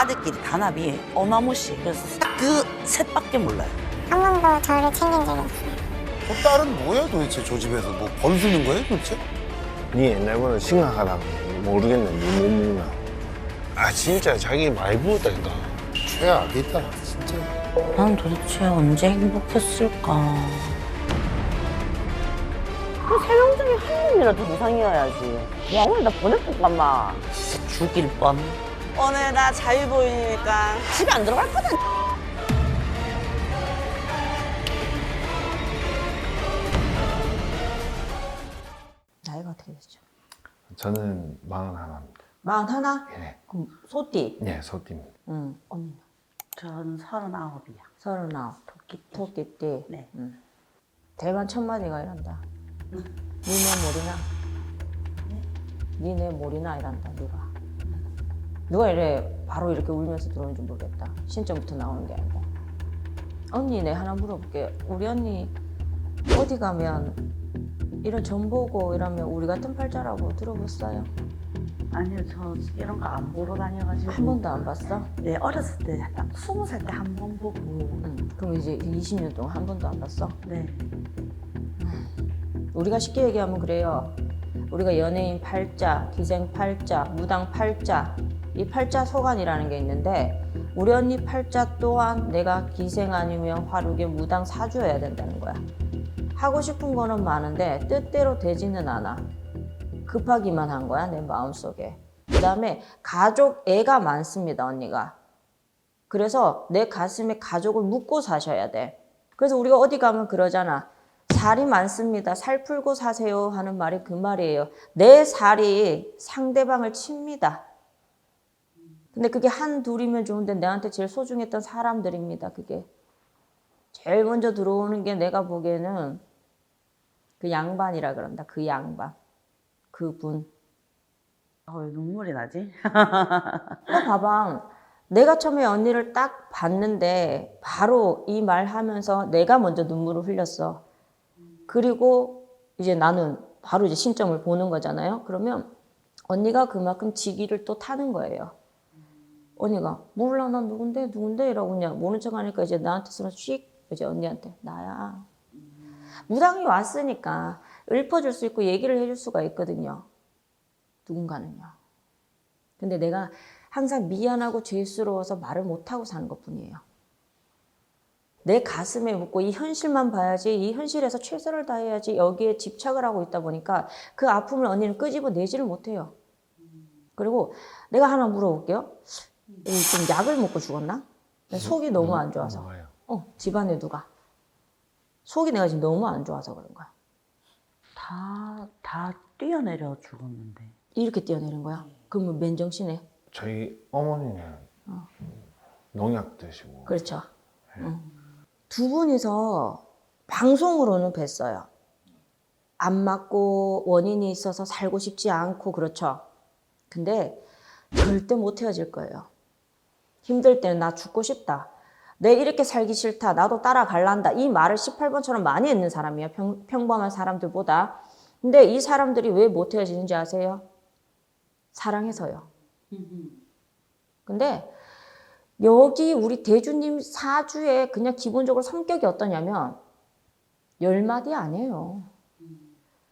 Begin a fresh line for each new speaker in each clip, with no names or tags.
아들끼리 단합이 어마무시. 그래서 그 셋밖에 몰라요.
한 번도 저를 챙긴 적이 없어요.
그 딸은 뭐야 도대체 저 집에서 뭐 벌수는 거예요 도대체?
네 옛날보다 심각하다고 모르겠네 네 몸무나 아 진짜 자기 많이 부었다니까
최악이다 진짜.
난 도대체 언제 행복했을까? 그세명 중에 한 명이라도 무상이어야지. 야, 오늘 나 것같마 진짜 죽일 뻔. 오늘 나 자유 보이니까 집에 안 들어갈 거든.
나이가 어떻게 되죠?
저는 마흔 하나입니다
마흔 하나?
예,
그럼 소띠.
예 소띠입니다
응. 언니
전 서른아홉이야.
서른아홉. 토끼 토끼띠.
네.
응. 대만 첫 마디가 이란다. 니네 몰이나? 니네 몰이나 이란다. 누가? 누가 이래 바로 이렇게 울면서 들어오는지 모르겠다. 신점부터 나오는 게 아니고. 언니 내 하나 물어볼게. 우리 언니 어디 가면 이런 정보고 이러면 우리 같은 팔자라고 들어봤어요?
아니요, 저 이런 거 안 보러 다녀가지고.
한 번도 안 봤어?
네, 어렸을 때, 딱 스무 살 때 한 번 보고.
응. 그럼 이제 20년 동안 한 번도 안 봤어?
네.
우리가 쉽게 얘기하면 그래요. 우리가 연예인 팔자, 기생 팔자, 무당 팔자, 이 팔자 소관이라는 게 있는데 우리 언니 팔자 또한 내가 기생 아니면 화룩의 무당 사주여야 된다는 거야. 하고 싶은 거는 많은데 뜻대로 되지는 않아. 급하기만 한 거야 내 마음속에. 그 다음에 가족 애가 많습니다 언니가. 그래서 내 가슴에 가족을 묻고 사셔야 돼. 그래서 우리가 어디 가면 그러잖아. 살이 많습니다. 살 풀고 사세요 하는 말이 그 말이에요. 내 살이 상대방을 칩니다. 근데 그게 한 둘이면 좋은데 내한테 제일 소중했던 사람들입니다. 그게 제일 먼저 들어오는 게 내가 보기에는 그 양반이라 그런다. 그 양반, 그분.
어, 왜 눈물이 나지?
너 봐봐. 내가 처음에 언니를 딱 봤는데 바로 이 말 하면서 내가 먼저 눈물을 흘렸어. 그리고 이제 나는 바로 이제 신점을 보는 거잖아요. 그러면 언니가 그만큼 지기를 또 타는 거예요. 언니가 몰라 난 누군데 누군데 이러고 그냥 모른 척 하니까 이제 나한테서는 씩 이제 언니한테 나야. 무당이 왔으니까 읊어줄 수 있고 얘기를 해줄 수가 있거든요. 누군가는요. 근데 내가 항상 미안하고 죄스러워서 말을 못하고 사는 것 뿐이에요. 내 가슴에 묻고 이 현실만 봐야지, 이 현실에서 최선을 다해야지 여기에 집착을 하고 있다 보니까 그 아픔을 언니는 끄집어 내지를 못해요. 그리고 내가 하나 물어볼게요. 이좀 약을 먹고 죽었나? 내 속이 너무 안 좋아서.
뭐예요?
어, 집안에 누가. 속이 내가 지금 너무 안 좋아서 그런 거야.
다, 다 뛰어내려 죽었는데.
이렇게 뛰어내린 거야. 그러면 맨정신에.
저희 어머니는 농약 드시고
그렇죠. 응. 두 분이서 방송으로는 뵀어요. 안 맞고 원인이 있어서 살고 싶지 않고 그렇죠. 근데 절대 못 헤어질 거예요. 힘들 때는 나 죽고 싶다. 내 이렇게 살기 싫다. 나도 따라갈란다. 이 말을 18번처럼 많이 했는 사람이에요. 평, 평범한 사람들보다. 근데 이 사람들이 왜 못 헤어지는지 아세요? 사랑해서요. 근데 여기 우리 대주님 사주에 그냥 기본적으로 성격이 어떠냐면 열 마디 아니에요.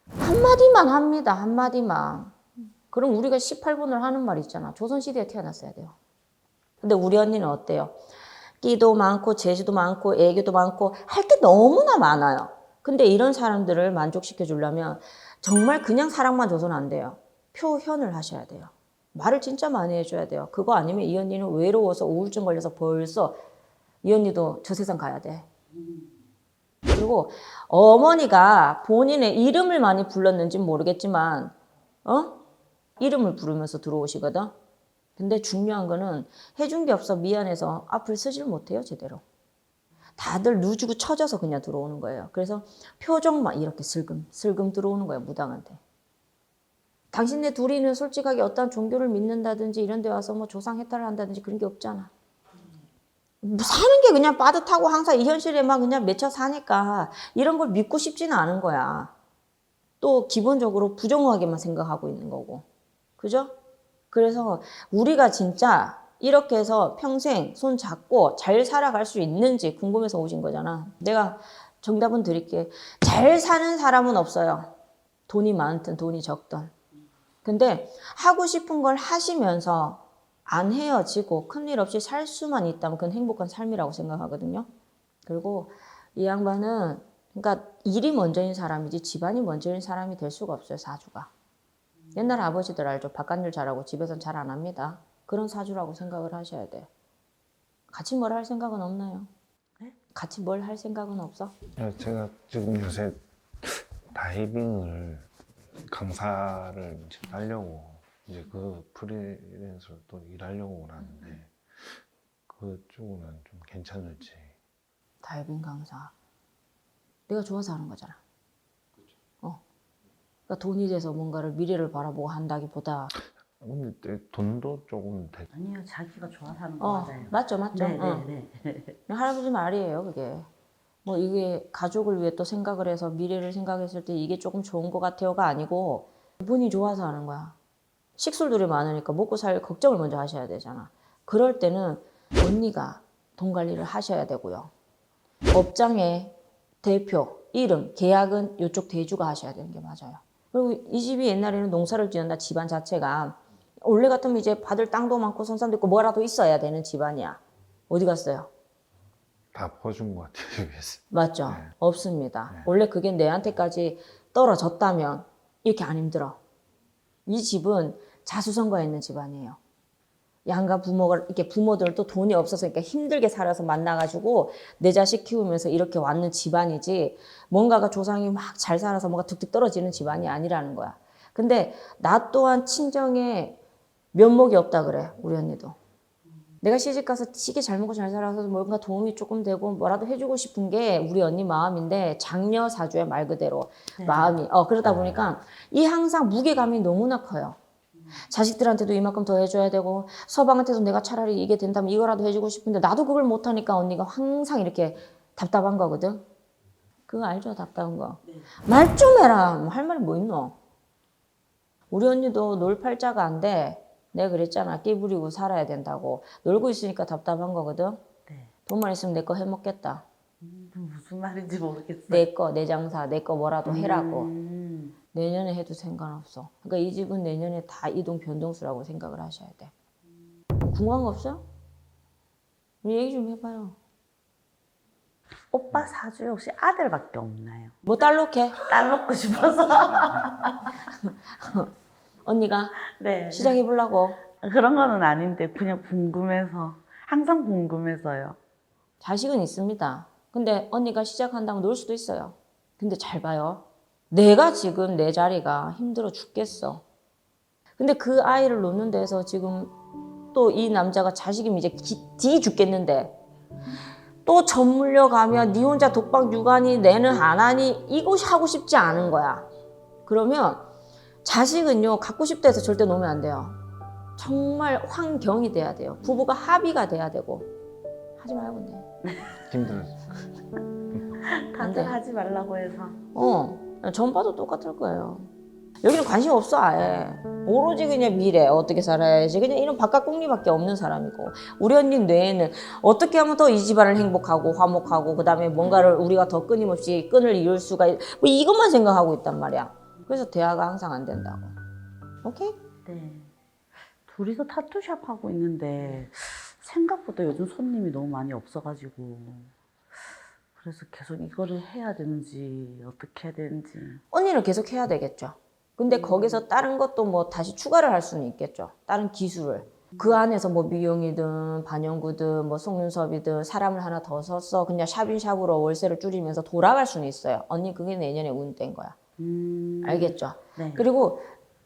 한 마디만 합니다. 한 마디만. 그럼 우리가 18분을 하는 말 있잖아. 조선시대에 태어났어야 돼요. 근데 우리 언니는 어때요? 끼도 많고 재주도 많고 애교도 많고 할 게 너무나 많아요. 근데 이런 사람들을 만족시켜 주려면 정말 그냥 사랑만 줘서는 안 돼요. 표현을 하셔야 돼요. 말을 진짜 많이 해줘야 돼요. 그거 아니면 이 언니는 외로워서 우울증 걸려서 벌써 이 언니도 저 세상 가야 돼. 그리고 어머니가 본인의 이름을 많이 불렀는지 모르겠지만, 어? 이름을 부르면서 들어오시거든? 근데 중요한 거는 해준 게 없어 미안해서 앞을 쓰질 못해요, 제대로. 다들 누주고 처져서 그냥 들어오는 거예요. 그래서 표정만 이렇게 슬금, 슬금 들어오는 거예요, 무당한테. 당신네 둘이는 솔직하게 어떤 종교를 믿는다든지 이런 데 와서 뭐 조상 해탈을 한다든지 그런 게 없잖아. 뭐 사는 게 그냥 빠듯하고 항상 이 현실에만 그냥 맺혀 사니까 이런 걸 믿고 싶지는 않은 거야. 또 기본적으로 부정하게만 생각하고 있는 거고. 그죠? 그래서 우리가 진짜 이렇게 해서 평생 손 잡고 잘 살아갈 수 있는지 궁금해서 오신 거잖아. 내가 정답은 드릴게. 잘 사는 사람은 없어요. 돈이 많든 돈이 적든. 근데 하고 싶은 걸 하시면서 안 헤어지고 큰일 없이 살 수만 있다면 그건 행복한 삶이라고 생각하거든요. 그리고 이 양반은 그러니까 일이 먼저인 사람이지 집안이 먼저인 사람이 될 수가 없어요, 사주가. 옛날 아버지들 알죠? 바깥일 잘하고 집에선 잘 안 합니다. 그런 사주라고 생각을 하셔야 돼. 같이 뭘 할 생각은 없나요? 같이 뭘 할 생각은 없어?
야, 제가 지금 요새 다이빙을 강사를 이제 하려고 이제 그 프리랜서로 또 일하려고 하는데 그쪽은 좀 괜찮을지.
다이빙 강사. 내가 좋아서 하는 거잖아. 어. 그러니까 돈이 돼서 뭔가를 미래를 바라보고 한다기보다
근데 때 돈도 조금 되,
아니요, 자기가 좋아서 하는 거
어,
맞아요.
맞죠, 맞죠.
네,
어.
네, 네.
할아버지 말이에요, 그게. 뭐 이게 가족을 위해 또 생각을 해서 미래를 생각했을 때 이게 조금 좋은 것 같아요가 아니고 본인이 좋아서 하는 거야. 식술들이 많으니까 먹고 살 걱정을 먼저 하셔야 되잖아. 그럴 때는 언니가 돈 관리를 하셔야 되고요. 업장의 대표, 이름, 계약은 이쪽 대주가 하셔야 되는 게 맞아요. 그리고 이 집이 옛날에는 농사를 지었다 집안 자체가 원래 같으면 이제 받을 땅도 많고 선산도 있고 뭐라도 있어야 되는 집안이야. 어디 갔어요?
다 퍼준 것 같아요, 위에서.
맞죠?
네.
없습니다.
네.
원래 그게 내한테까지 떨어졌다면 이렇게 안 힘들어. 이 집은 자수성가에 있는 집안이에요. 양가 부모가 이렇게 부모들도 돈이 없어서 그러니까 힘들게 살아서 만나가지고 내 자식 키우면서 이렇게 왔는 집안이지 뭔가가 조상이 막 잘 살아서 뭔가 툭툭 떨어지는 집안이 아니라는 거야. 근데 나 또한 친정에 면목이 없다 그래 우리 언니도. 내가 시집 가서 시기 잘 먹고 잘 살아서 뭔가 도움이 조금 되고 뭐라도 해주고 싶은 게 우리 언니 마음인데 장녀 사주의 말 그대로 마음이 어 그러다 보니까 이 항상 무게감이 너무나 커요. 자식들한테도 이만큼 더 해줘야 되고 서방한테도 내가 차라리 이게 된다면 이거라도 해주고 싶은데 나도 그걸 못하니까 언니가 항상 이렇게 답답한 거거든. 그거 알죠 답답한 거. 말 좀 해라. 뭐할 말이 뭐 있노? 우리 언니도 놀 팔자가 안 돼. 내가 그랬잖아. 끼 부리고 살아야 된다고. 놀고 있으니까 답답한 거거든.
네.
돈만 있으면 내 거 해먹겠다.
음, 무슨 말인지 모르겠어요.
내 거, 내 장사, 내 거 뭐라도 해라고.
음,
내년에 해도 상관없어. 그러니까 이 집은 내년에 다 이동 변동수라고 생각을 하셔야 돼. 궁금한 거 없어요? 우리 얘기 좀 해봐요.
오빠 사주에 혹시 아들밖에 없나요?
뭐 딸록해?
딸 놓고 싶어서.
언니가
네.
시작해 보려고.
그런 거는 아닌데 그냥 궁금해서 항상 궁금해서요.
자식은 있습니다. 근데 언니가 시작한다면 놀 수도 있어요. 근데 잘 봐요. 내가 지금 내 자리가 힘들어 죽겠어. 근데 그 아이를 놓는 데서 지금 또 이 남자가 자식이면 이제 기, 뒤 죽겠는데 또 전물려 가면 네 혼자 독박 육아니 내는 안 하니 이거 하고 싶지 않은 거야. 그러면 자식은요 갖고 싶다 해서 절대 놓으면 안 돼요. 정말 환경이 돼야 돼요. 부부가 합의가 돼야 되고 하지 말고 네. 안 돼.
다들 하지 말라고 해서.
어, 전 봐도 똑같을 거예요. 여기는 관심 없어 아예. 오로지 그냥 미래 어떻게 살아야지 그냥 이런 바깥 공리밖에 없는 사람이고 우리 언니 뇌에는 어떻게 하면 더 이 집안을 행복하고 화목하고 그 다음에 뭔가를 우리가 더 끊임없이 끈을 이을 수가 있... 뭐 이것만 생각하고 있단 말이야. 그래서 대화가 항상 안 된다고. 오케이?
네. 둘이서 타투샵 하고 있는데 생각보다 요즘 손님이 너무 많이 없어가지고 그래서 계속 이거를 해야 되는지 어떻게 해야 되는지
언니는 계속 해야 되겠죠. 근데 거기서 다른 것도 뭐 다시 추가를 할 수는 있겠죠. 다른 기술을. 그 안에서 뭐 미용이든 반영구든 뭐 속눈썹이든 사람을 하나 더 써서 그냥 샵인샵으로 월세를 줄이면서 돌아갈 수는 있어요. 언니 그게 내년에 운된 거야.
음...
알겠죠?
네.
그리고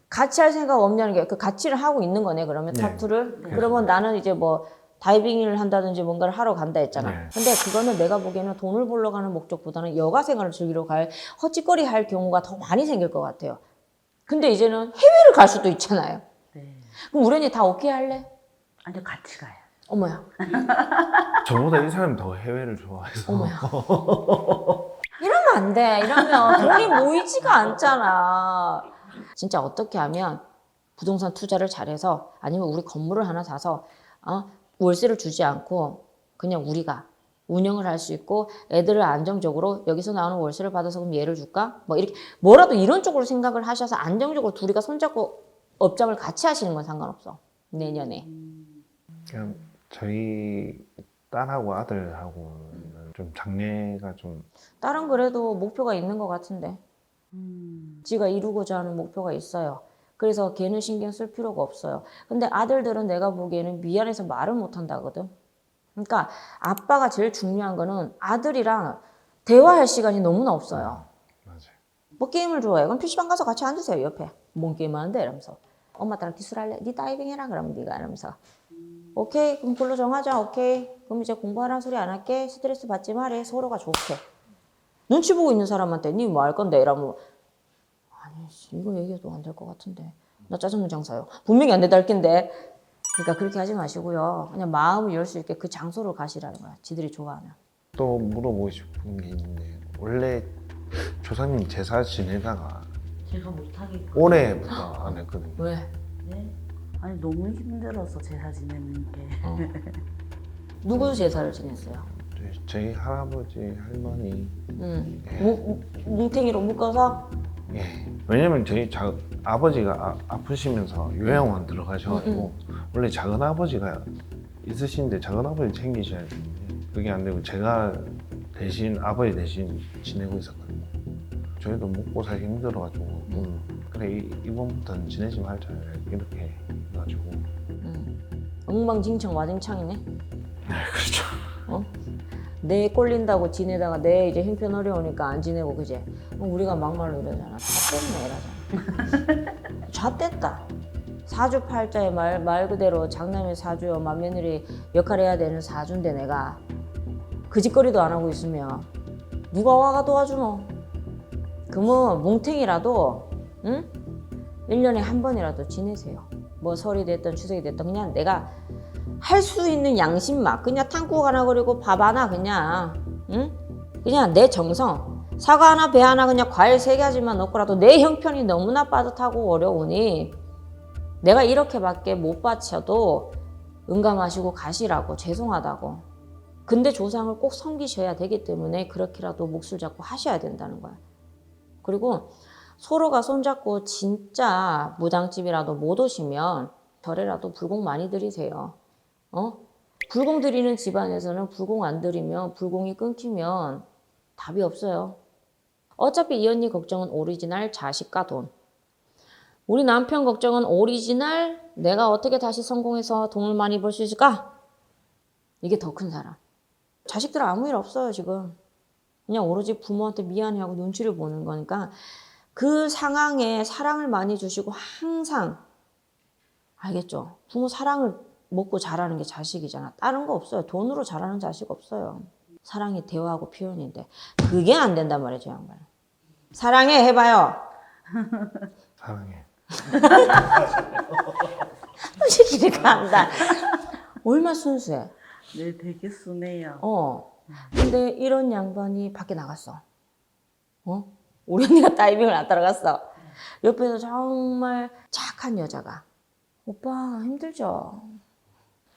같이 할 생각 없냐는 게그 같이를 하고 있는 거네 그러면
네.
타투를
네.
그러면 나는 이제 뭐 다이빙을 한다든지 뭔가를 하러 간다 했잖아
네.
근데 그거는 내가 보기에는 돈을 벌러 가는 목적보다는 여가 생활을 즐기러 갈 헛짓거리 할 경우가 더 많이 생길 것 같아요 근데 이제는 해외를 갈 수도 있잖아요
네.
그럼 우리 언니 다 오케이 할래?
아니요 같이 가요.
어머야
저보다 이 사람이 더 해외를 좋아해서.
어머야 이러면 안 돼 이러면 돈이 모이지가 않잖아 진짜 어떻게 하면 부동산 투자를 잘해서 아니면 우리 건물을 하나 사서 어, 월세를 주지 않고 그냥 우리가 운영을 할 수 있고 애들을 안정적으로 여기서 나오는 월세를 받아서 그럼 얘를 줄까? 뭐 이렇게 뭐라도 이런 쪽으로 생각을 하셔서 안정적으로 둘이가 손잡고 업장을 같이 하시는 건 상관없어. 내년에.
그냥 저희 딸하고 아들하고는 좀 장래가 좀
딸은 그래도 목표가 있는 것 같은데.
음,
지가 이루고자 하는 목표가 있어요. 그래서 걔는 신경 쓸 필요가 없어요. 근데 아들들은 내가 보기에는 미안해서 말을 못 한다거든. 그러니까 아빠가 제일 중요한 거는 아들이랑 대화할 시간이 너무나 없어요.
맞아요.
뭐 게임을 좋아해. 그럼 PC방 가서 같이 앉으세요, 옆에. 뭔 게임 하는데? 이러면서. 엄마 따랑 기술할래? 니 다이빙 해라, 그러면 니가. 이러면서. 오케이, 그럼 그걸로 정하자, 오케이. 그럼 이제 공부하라는 소리 안 할게. 스트레스 받지 말해. 서로가 좋게. 눈치 보고 있는 사람한테 니 뭐 할 건데? 이러면 아니, 씨, 이거 얘기해도 안 될 것 같은데. 나 짜장면 장사요. 분명히 안 된다 할 낀데. 그러니까 그렇게 하지 마시고요. 그냥 마음을 열 수 있게 그 장소로 가시라는 거야. 지들이 좋아하면.
또 물어보고 싶은 게 있는데 원래 조상님 제사 지내다가
제가 못하겠고.
올해부터 안 했거든요.
왜?
네? 아니 너무 힘들어서 제사 지내는 게.
어. 누구 제사를 지냈어요?
저희- 저희 할아버지 할머니
응.
예.
뭉- 뭉탱이로 묶어서
예. 왜냐면 저희 자, 아버지가 아, 프시면서 요양원 들어가셔가지고 원래 작은 아버지가 있으신데 작은 아버지 챙기셔야 되는데 그게 안 되고 제가 대신 아버지 대신 지내고 있었거든요. 저희도 먹고 살기 힘들어가지고 음, 그래 이, 이번부터는 지내지 말자 이렇게 해가지고
응. 엉망진창 와진창이네.
그렇죠.
어? 내 꼴린다고 지내다가 내 이제 형편 어려우니까 안 지내고 그제 우리가 막말로 이러잖아 잣됐네 이러잖아 잣됐다. 사주팔자의 말, 말 그대로 장남의 사주요. 맏며느리 역할 해야 되는 사주인데 내가. 그 짓거리도 안 하고 있으면 누가 와가 도와주노? 그러면 뭉탱이라도 응? 1년에 한 번이라도 지내세요. 뭐 설이 됐든 추석이 됐든 그냥 내가 할 수 있는 양심만 그냥 탕국 하나 그리고 밥 하나 그냥 응? 그냥 내 정성. 사과 하나 배 하나 그냥 과일 세 가지만 넣고라도 내 형편이 너무나 빠듯하고 어려우니 내가 이렇게밖에 못 바쳐도 응감하시고 가시라고 죄송하다고. 근데 조상을 꼭 섬기셔야 되기 때문에 그렇게라도 몫을 잡고 하셔야 된다는 거야. 그리고 서로가 손잡고 진짜 무당집이라도 못 오시면 절에라도 불공 많이 드리세요 어? 불공 드리는 집안에서는 불공 안 드리면 불공이 끊기면 답이 없어요. 어차피 이 언니 걱정은 오리지널 자식과 돈. 우리 남편 걱정은 오리지널 내가 어떻게 다시 성공해서 돈을 많이 벌 수 있을까? 이게 더 큰 사람. 자식들 아무 일 없어요 지금. 그냥 오로지 부모한테 미안해하고 눈치를 보는 거니까 그 상황에 사랑을 많이 주시고 항상 알겠죠? 부모 사랑을 먹고 자라는 게 자식이잖아. 다른 거 없어요. 돈으로 자라는 자식 없어요. 사랑이 대화하고 표현인데 그게 안 된단 말이죠, 양반. 사랑해 해봐요.
사랑해.
솔직히 내가 한다. 얼마 순수해.
네, 되게 순해요.
어. 근데 이런 양반이 밖에 나갔어. 어? 우리 언니가 다이빙을 안 따라갔어. 옆에서 정말 착한 여자가. 오빠 힘들죠?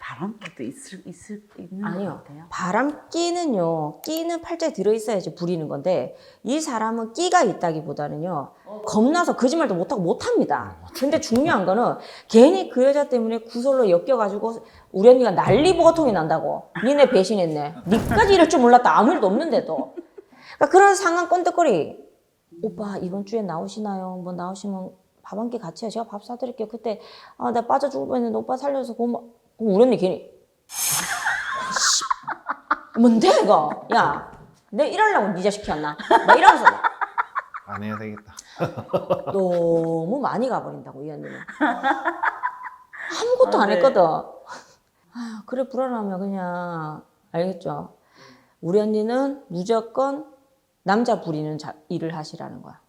바람기도 있을 있을 있는
아니요.
것 같아요.
바람 끼는요, 끼는 팔자에 들어있어야지 부리는 건데, 이 사람은 끼가 있다기보다는요, 겁나서 거짓말도 못하고 못합니다. 근데 중요한 거는, 괜히 그 여자 때문에 구설로 엮여가지고, 우리 언니가 난리 보고통이 난다고. 니네 배신했네. 니까지 이럴 줄 몰랐다. 아무 일도 없는데도. 그러니까 그런 상황 꼰대거리. 오빠, 이번 주에 나오시나요? 뭐 나오시면 밥 한 끼 같이 해요. 제가 밥 사드릴게요. 그때, 아, 나 빠져 죽을 뻔했는데 오빠 살려서 고마, 그럼 우리 언니 괜히, 뭔데 이거? 야, 내 이러려고 니 자식 키웠나? 막 이러면서
안 해야 되겠다.
너무 많이 가버린다고 이 언니는. 아무것도
아,
안
네.
했거든. 아, 그래 불안하면 그냥 알겠죠. 우리 언니는 무조건 남자 부리는 자- 일을 하시라는 거야.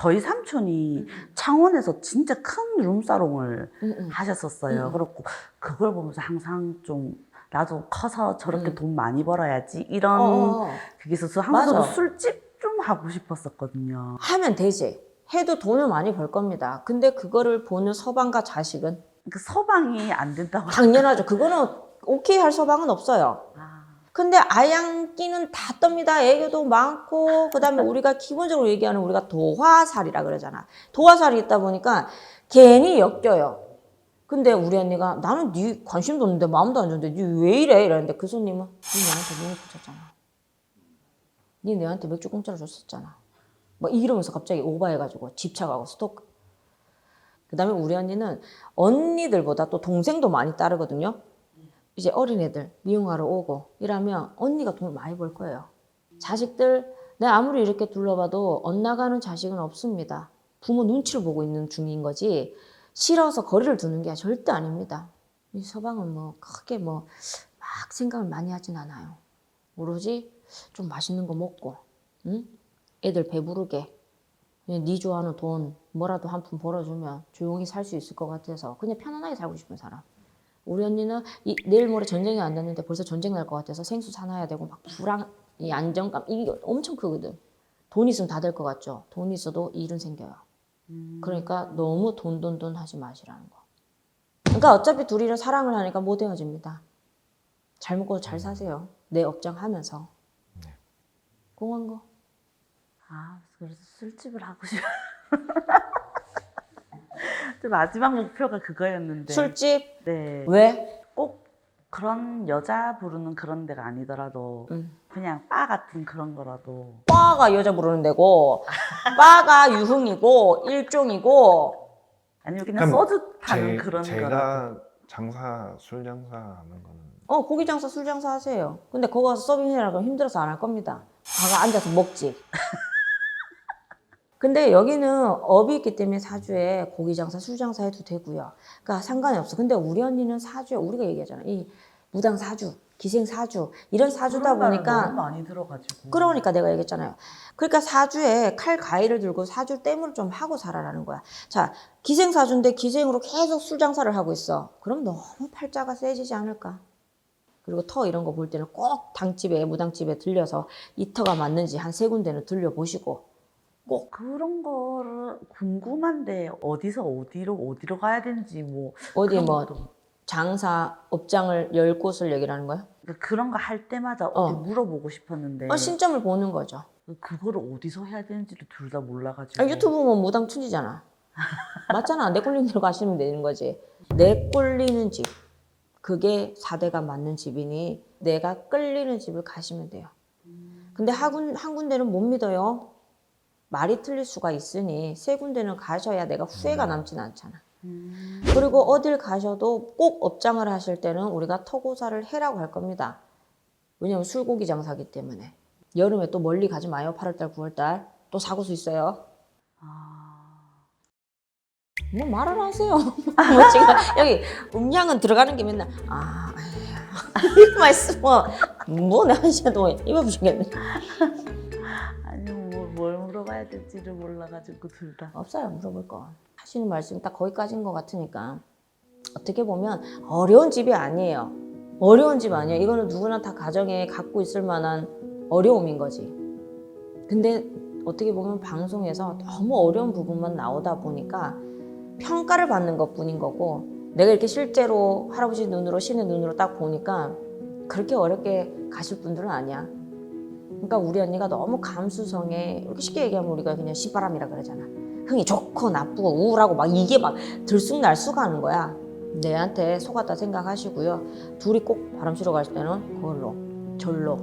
저희 삼촌이 창원에서 진짜 큰 룸사롱을. 하셨었어요.
음.
그렇고 그걸 보면서 항상 좀 나도 커서 저렇게
음.
돈 많이 벌어야지 이런
어, 어.
그게 있어서 항상
맞아.
술집 좀 하고 싶었었거든요.
하면 되지. 해도 돈을 많이 벌 겁니다. 근데 그거를 보는 서방과 자식은
그 서방이 안 된다고.
당연하죠. 그거는 오케이 할 서방은 없어요.
아,
근데 아양끼는 다 떱니다. 애교도 많고 그다음에 우리가 기본적으로 얘기하는 우리가 도화살이라 그러잖아. 도화살이 있다 보니까 괜히 엮여요. 근데 우리 언니가 나는 네 관심도 없는데 마음도 안 좋은데 네 왜 이래? 이러는데 그 손님은 네 나한테 눈을 붙였잖아. 네 내한테 맥주 공짜로 줬었잖아. 막 이러면서 갑자기 오버해가지고 집착하고 스토크. 그 다음에 우리 언니는 언니들보다 또 동생도 많이 따르거든요. 이제 어린애들 미용하러 오고 이러면 언니가 돈을 많이 벌 거예요. 자식들 내가 아무리 이렇게 둘러봐도 엇나가는 자식은 없습니다. 부모 눈치를 보고 있는 중인 거지 싫어서 거리를 두는 게 절대 아닙니다. 이 서방은 뭐 크게 뭐 막 생각을 많이 하진 않아요. 오로지 좀 맛있는 거 먹고, 응? 애들 배부르게 그냥 네 좋아하는 돈 뭐라도 한 푼 벌어주면 조용히 살 수 있을 것 같아서 그냥 편안하게 살고 싶은 사람. 우리 언니는 이, 내일 모레 전쟁이 안 됐는데 벌써 전쟁 날 것 같아서 생수 사놔야 되고 막 불안, 이 안정감 이게 엄청 크거든. 돈 있으면 다 될 것 같죠. 돈 있어도 일은 생겨요. 그러니까 너무 돈 돈 돈 하지 마시라는 거. 그러니까 어차피 둘이는 사랑을 하니까 못 헤어집니다. 잘 먹고 잘 사세요. 내 업장 하면서. 공한 거.
아, 그래서 술집을 하고 싶어. 제 마지막 목표가 그거였는데.
술집
네.
왜?
꼭 그런 여자 부르는 그런 데가 아니더라도
음.
그냥 바 같은 그런 거라도
바가 여자 부르는 데고 바가 유흥이고 일종이고
아니면 그냥
그럼
소주 파는
제,
그런 거라도
제가 장사 술 장사하는 거는
어 고기 장사 술 장사 하세요. 근데 거기 가서 서빙해라 그러면 힘들어서 안 할 겁니다. 가가 앉아서 먹지. 근데 여기는 업이 있기 때문에 사주에 고기 장사, 술 장사 해도 되고요. 그러니까 상관이 없어. 근데 우리 언니는 사주에 우리가 얘기하잖아. 이 무당 사주, 기생 사주 이런 사주다 보니까
너무 많이 들어가지고
그러니까 내가 얘기했잖아요. 그러니까 사주에 칼 가위를 들고 사주 땜을 좀 하고 살아라는 거야. 자, 기생 사주인데 기생으로 계속 술 장사를 하고 있어. 그럼 너무 팔자가 세지지 않을까? 그리고 터 이런 거 볼 때는 꼭 당집에 무당집에 들려서 이 터가 맞는지 한 세 군데는 들려 보시고 꼭
그런 거를 궁금한데 어디서 어디로 어디로 가야 되는지 뭐
어디
그런
뭐
것도.
장사 업장을 열 곳을 얘기하는 거야?
그러니까 그런 거 할 때마다 어디
어.
물어보고 싶었는데
어, 신점을 보는 거죠.
그거를 어디서 해야 되는지를 둘다 몰라가지고
아, 유튜브 보면 무당 춘지잖아. 맞잖아. 내 꼴리는 대로 가시면 되는 거지. 내 꼴리는 집. 그게 4대가 맞는 집이니 내가 끌리는 집을 가시면 돼요. 근데 한, 군, 한 군데는 못 믿어요. 말이 틀릴 수가 있으니 세 군데는 가셔야 내가 후회가 남진 않잖아. 그리고 어딜 가셔도 꼭 업장을 하실 때는 우리가 터고사를 해라고 할 겁니다. 왜냐면 술고기 장사기 때문에. 여름에 또 멀리 가지 마요. 8월달, 9월달. 또 사고 수 있어요. 뭐 말을 하세요. 뭐 지금 여기 음량은 들어가는 게 맨날 아 이거만 있으면 뭐 내가 시간 동안 입어 보시겠네.
물어봐야 될지를 몰라가지고 둘 다.
없어요 물어볼 거. 하시는 말씀이 딱 거기까지인 것 같으니까 어떻게 보면 어려운 집이 아니에요. 어려운 집 아니에요. 이거는 누구나 다 가정에 갖고 있을 만한 어려움인 거지. 근데 어떻게 보면 방송에서 너무 어려운 부분만 나오다 보니까 평가를 받는 것 뿐인 거고 내가 이렇게 실제로 할아버지 눈으로 신의 눈으로 딱 보니까 그렇게 어렵게 가실 분들은 아니야. 그러니까 우리 언니가 너무 감수성에 이렇게 쉽게 얘기하면 우리가 그냥 시바람이라 그러잖아. 흥이 좋고 나쁘고 우울하고 막 이게 막 들쑥날쑥 하는 거야. 내한테 속았다 생각하시고요. 둘이 꼭 바람 쐬러 가실 때는 그걸로 절로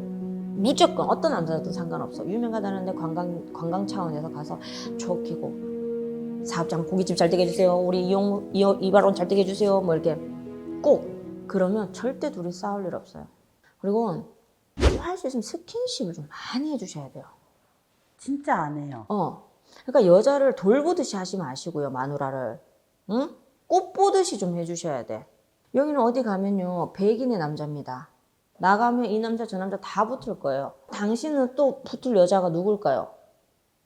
무조건 어떤 남자도 상관없어. 유명하다는데 관광 관광 차원에서 가서 좋게고 사업장 고깃집 잘 되게 해주세요. 우리 이용 이, 이발원 잘 되게 해주세요. 뭐 이렇게 꼭 그러면 절대 둘이 싸울 일 없어요. 그리고 할 수 있으면 스킨십을 좀 많이 해주셔야 돼요.
진짜 안 해요.
어. 그러니까 여자를 돌보듯이 하지 마시고요, 마누라를. 응? 꽃 보듯이 좀 해주셔야 돼. 여기는 어디 가면요, 백인의 남자입니다. 나가면 이 남자, 저 남자 다 붙을 거예요. 당신은 또 붙을 여자가 누굴까요?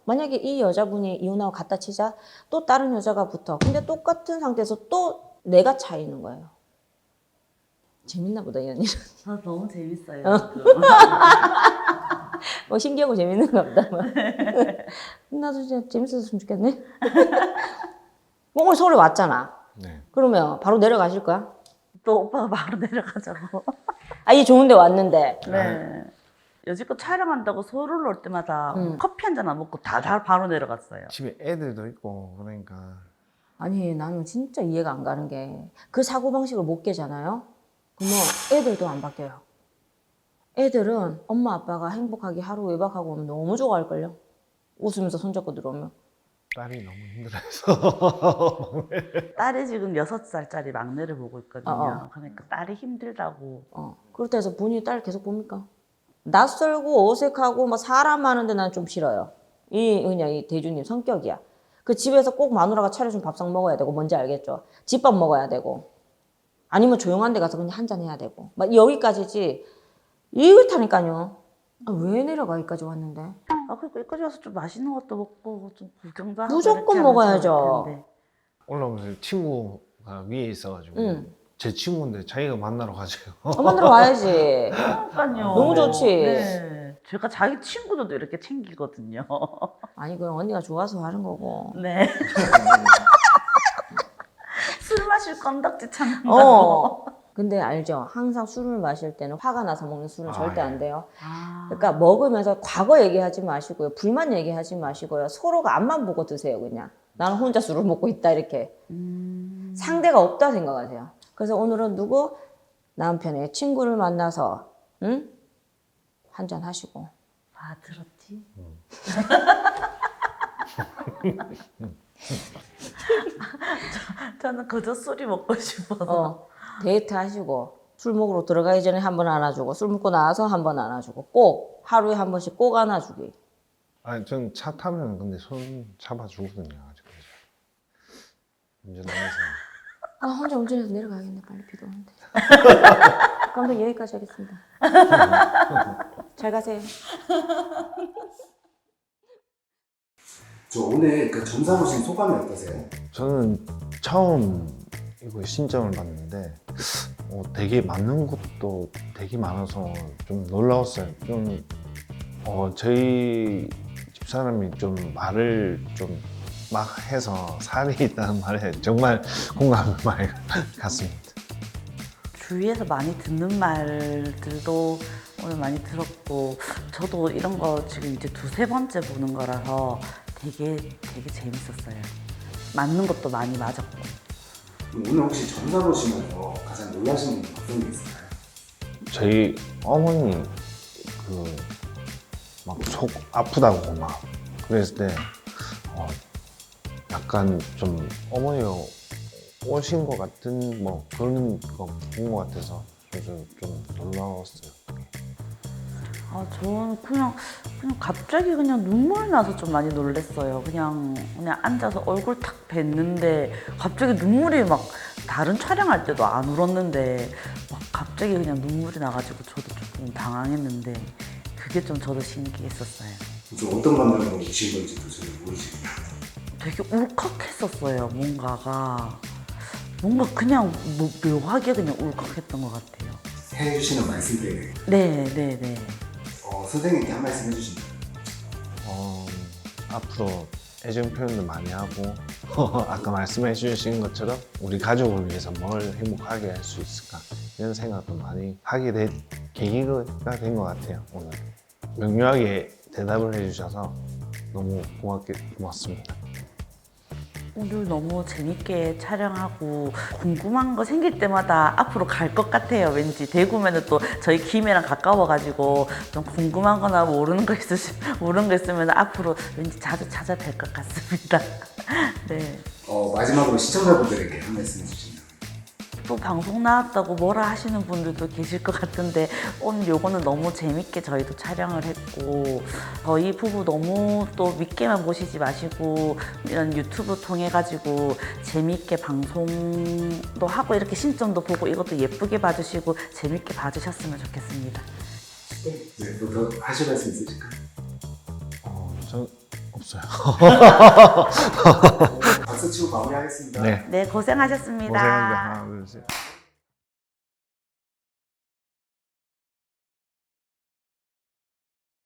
만약에 이 여자분이 이혼하고 갖다 치자, 또 다른 여자가 붙어. 근데 똑같은 상태에서 또 내가 차이는 거예요. 재밌나 보다, 이 언니는.
저 너무 재밌어요.
뭐 신기하고 재밌는가 보다. 뭐. 나도 진짜 재밌었으면 좋겠네. 뭐 오늘 서울에 왔잖아.
네.
그러면 바로 내려가실 거야?
또 오빠가 바로 내려가자고.
아, 이 좋은데 왔는데.
네. 여지껏 촬영한다고 서울을 올 때마다
음.
커피 한 잔 안 먹고 다, 다 바로 내려갔어요.
집에 애들도 있고 그러니까
아니, 나는 진짜 이해가 안 가는 게 그 사고방식을 못 깨잖아요? 그러면 애들도 안 바뀌어요. 애들은 엄마 아빠가 행복하게 하루 외박하고 오면 너무 좋아할걸요? 웃으면서 손잡고 들어오면.
딸이 너무 힘들어해서
딸이 지금 여섯 살짜리 막내를 보고 있거든요.
어, 어.
그러니까 딸이 힘들다고.
어. 그렇다 해서 본인이 딸 계속 봅니까? 낯설고 어색하고 막 사람 많은데 난 좀 싫어요. 이 그냥 이 대주님 성격이야. 그 집에서 꼭 마누라가 차려준 밥상 먹어야 되고 뭔지 알겠죠? 집밥 먹어야 되고 아니면 조용한 데 가서 그냥 한잔 해야 되고 막 여기까지지 이렇다니까요. 아, 왜 내려가 여기까지 왔는데?
아, 그러니까 여기까지 와서 좀 맛있는 것도 먹고 좀 구경도 하고
무조건
이렇게
먹어야죠.
좋을 텐데.
올라오면서 친구가 위에 있어가지고
응.
제 친구인데 자기가 만나러 가세요.
엄마 들어 와야지.
그러니까요.
너무 좋지.
네. 제가 자기 친구들도 이렇게 챙기거든요.
아니 그건 언니가 좋아서 하는 거고.
네. 술 건덕지 참는 거.
어. 근데 알죠? 항상 술을 마실 때는 화가 나서 먹는 술은
아,
절대
예.
안 돼요.
아.
그러니까 먹으면서 과거 얘기하지 마시고요. 불만 얘기하지 마시고요. 서로가 앞만 보고 드세요, 그냥. 나는 혼자 술을 먹고 있다, 이렇게.
음.
상대가 없다 생각하세요. 그래서 오늘은 누구? 남편의 친구를 만나서, 응? 한잔 하시고.
아, 들었지? 저, 저는 그저 술이 먹고 싶어서.
어, 데이트 하시고. 술 먹으러 들어가기 전에 한 번 안아주고, 술 먹고 나와서 한 번 안아주고, 꼭, 하루에 한 번씩 꼭 안아주기.
아니 전 차 타면 근데 손 잡아주거든요 아직 운전하면서
아, 혼자 운전해서 내려가야겠네. 빨리 비도 오는데. 감독 여기까지 하겠습니다. 잘 가세요.
저 오늘 그 점사 보신 소감이 어떠세요?
저는 처음 이거 신청을 받는데 어, 되게 많은 것도 되게 많아서 좀 놀라웠어요. 좀 어, 저희 집사람이 좀 말을 좀 막 해서 살이 있다는 말에 정말 공감을 많이 갔습니다.
주위에서 많이 듣는 말들도 오늘 많이 들었고 저도 이런 거 지금 이제 두세 번째 보는 거라서 되게 되게 재밌었어요. 맞는 것도 많이 맞았고.
오늘 혹시 점사 보시면서 가장 놀라신 어떤 게 있을까요?
저희 어머니 그 막 속 아프다고 막 그랬을 때 어, 약간 좀 어머니가 오신 것 같은 뭐 그런 거 본 것 같아서 좀, 좀 놀라웠어요.
아, 저는 그냥, 그냥 갑자기 그냥 눈물 나서 좀 많이 놀랬어요. 그냥, 그냥 앉아서 얼굴 탁 뵀는데 갑자기 눈물이 막 다른 촬영할 때도 안 울었는데 막 갑자기 그냥 눈물이 나가지고 저도 조금 당황했는데 그게 좀 저도 신기했었어요.
좀 어떤 감정으로 오신 건지도 저는 모르시고요.
되게 울컥했었어요, 뭔가가. 뭔가 그냥 뭐 묘하게 그냥 울컥했던 것 같아요.
해주시는 말씀 때문에
네, 네, 네.
어, 선생님께 한 말씀 해주신다.
어, 앞으로 애정 표현도 많이 하고 아까 말씀해 주신 것처럼 우리 가족을 위해서 뭘 행복하게 할 수 있을까 이런 생각도 많이 하게 된 계기가 된 것 같아요 오늘 명료하게 대답을 해주셔서 너무 고맙게 고맙습니다.
오늘 너무 재밌게 촬영하고 궁금한 거 생길 때마다 앞으로 갈 것 같아요. 왠지 대구면은 또 저희 김해랑 가까워가지고 좀 궁금한 거나 모르는 거 있으시 모르는 거 있으면 앞으로 왠지 자주 찾아뵐 것 같습니다. 네.
어, 마지막으로 시청자분들에게 한 말씀 해주신다.
또 방송 나왔다고 뭐라 하시는 분들도 계실 것 같은데 오늘 요거는 너무 재밌게 저희도 촬영을 했고 저희 부부 너무 또 믿게만 보시지 마시고 이런 유튜브 통해 가지고 재밌게 방송도 하고 이렇게 신점도 보고 이것도 예쁘게 봐주시고 재밌게 봐주셨으면 좋겠습니다.
네, 또더 하실 말씀 있으실까요?
어, 저 없어요.
박수 치고 마무리하겠습니다.
네.
네 고생하셨습니다.
고생합니다. 하나, 둘, 셋.